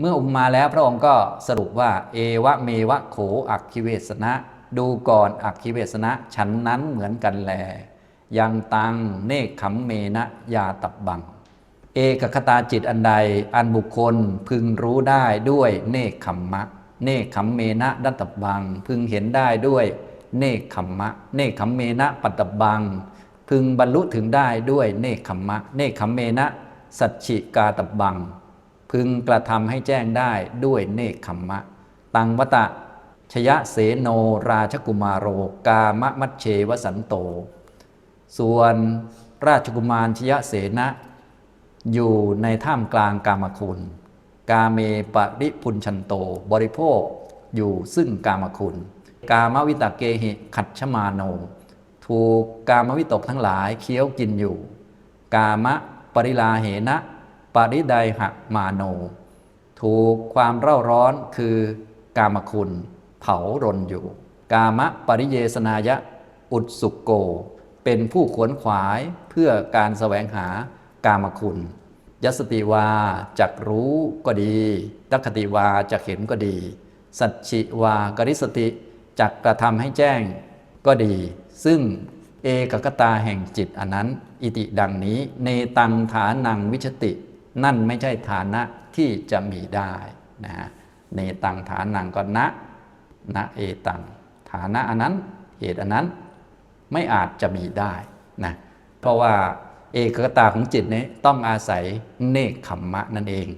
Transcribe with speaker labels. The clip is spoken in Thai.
Speaker 1: เมื่ออุปมาแล้วพระองค์ก็สรุปว่า เอวะเมวะโขอักขิเวสนะ ดูก่อนอักขิเวสนะฉันนั้นเหมือนกันแล ยังตังเนคขมเมนะยาตับบัง เอกคตาจิตอันใดอันบุคคลพึงรู้ได้ด้วยเนคขมมะ เนคขมเมนะดัตตบัง พึงเห็นได้ด้วยเนคขมมะ เนคขมเมนะปัตตบัง พึงบรรลุถึงได้ด้วยเนคขมมะ เนคขมเมนะสัจฉิกาตบัง พึงกระทำให้แจ้งได้ด้วยเนคขมมะ ตังวตะ ชยะเสโนราชกุมารโรกามะมัชเชวสันโต ส่วนราชกุมารชยะเสนะ อยู่ในท่ามกลางกามคุณ กาเมปริพุนชันโต บริโภคอยู่ซึ่งกามคุณ กามวิตกเกหิขัดชมาโน ถูกกามวิตกทั้งหลายเคี้ยวกินอยู่ กามะปริลาเหนะ ริไดหะมาโน ถูกความเร่าร้อนคือกามคุณ เผารนอยู่ กามะปริเยสนายะ อุดสุกโก เป็นผู้ขวนขวายเพื่อการแสวงหากามคุณ ยัสติวาจักรู้ก็ดีดัคติวาจักเห็นก็ดี สัจฉิวากริสติจักกระทำให้แจ้งก็ดี ซึ่งเอกกตาแห่งจิตอันนั้น อิติดังนี้ เนตังฐานังวิชติ นั่นไม่ใช่ฐานะที่จะมีได้นะฮะเนตังฐานังก็นะนะเอตัง ฐานะอันนั้นเหตุอันนั้นไม่อาจจะมีได้นะเพราะว่าเอกกตาของจิตนี้ต้องอาศัยเนคขมมะนั่นเอง